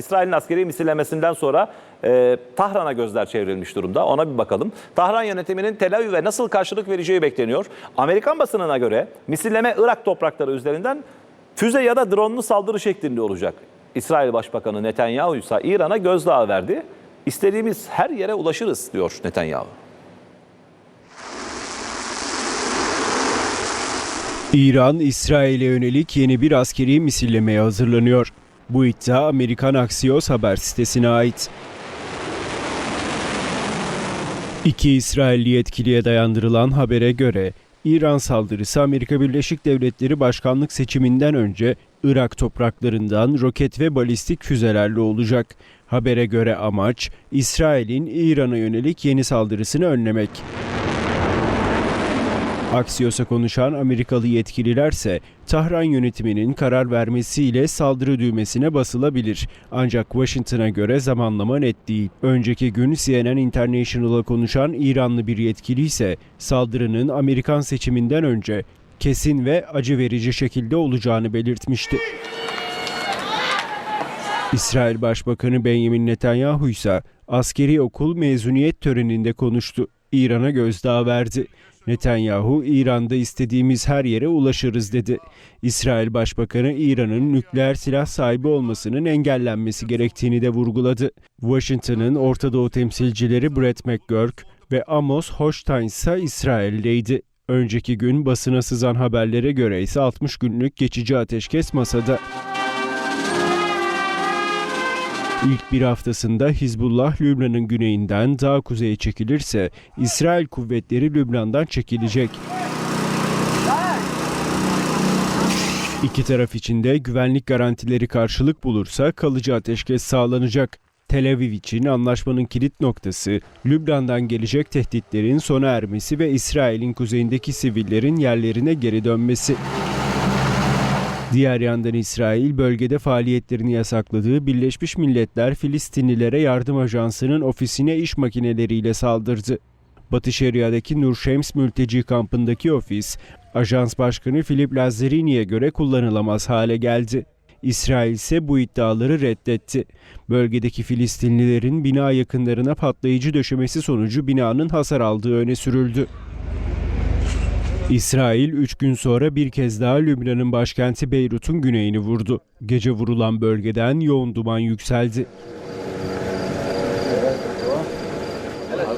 İsrail'in askeri misillemesinden sonra e, Tahran'a gözler çevrilmiş durumda. Ona bir bakalım. Tahran yönetiminin Tel Aviv'e nasıl karşılık vereceği bekleniyor. Amerikan basınına göre misilleme Irak toprakları üzerinden füze ya da dronlu saldırı şeklinde olacak. İsrail Başbakanı Netanyahu ise İran'a gözdağı verdi. İstediğimiz her yere ulaşırız diyor Netanyahu. İran, İsrail'e yönelik yeni bir askeri misillemeye hazırlanıyor. Bu iddia Amerikan Axios haber sitesine ait. İki İsrailli yetkiliye dayandırılan habere göre İran saldırısı Amerika Birleşik Devletleri başkanlık seçiminden önce Irak topraklarından roket ve balistik füzelerle olacak. Habere göre amaç İsrail'in İran'a yönelik yeni saldırısını önlemek. Axios'a konuşan Amerikalı yetkililerse Tahran yönetiminin karar vermesiyle saldırı düğmesine basılabilir. Ancak Washington'a göre zamanlama net değil. Önceki gün CNN International'a konuşan İranlı bir yetkili ise saldırının Amerikan seçiminden önce kesin ve acı verici şekilde olacağını belirtmişti. İsrail Başbakanı Benjamin Netanyahu ise askeri okul mezuniyet töreninde konuştu. İran'a gözdağı verdi. Netanyahu, İran'da istediğimiz her yere ulaşırız dedi. İsrail Başbakanı İran'ın nükleer silah sahibi olmasının engellenmesi gerektiğini de vurguladı. Washington'ın Orta Doğu temsilcileri Brett McGurk ve Amos Hochstein ise İsrail'deydi. Önceki gün basına sızan haberlere göre ise 60 günlük geçici ateşkes masada. İlk bir haftasında Hizbullah Lübnan'ın güneyinden daha kuzeye çekilirse İsrail kuvvetleri Lübnan'dan çekilecek. İki taraf için de güvenlik garantileri karşılık bulursa kalıcı ateşkes sağlanacak. Tel Aviv için anlaşmanın kilit noktası Lübnan'dan gelecek tehditlerin sona ermesi ve İsrail'in kuzeyindeki sivillerin yerlerine geri dönmesi. Diğer yandan İsrail bölgede faaliyetlerini yasakladığı Birleşmiş Milletler Filistinlilere Yardım Ajansı'nın ofisine iş makineleriyle saldırdı. Batı Şeria'daki Nur Şems mülteci kampındaki ofis, ajans başkanı Filip Lazzarini'ye göre kullanılamaz hale geldi. İsrail ise bu iddiaları reddetti. Bölgedeki Filistinlilerin bina yakınlarına patlayıcı döşemesi sonucu binanın hasar aldığı öne sürüldü. İsrail 3 gün sonra bir kez daha Lübnan'ın başkenti Beyrut'un güneyini vurdu. Gece vurulan bölgeden yoğun duman yükseldi.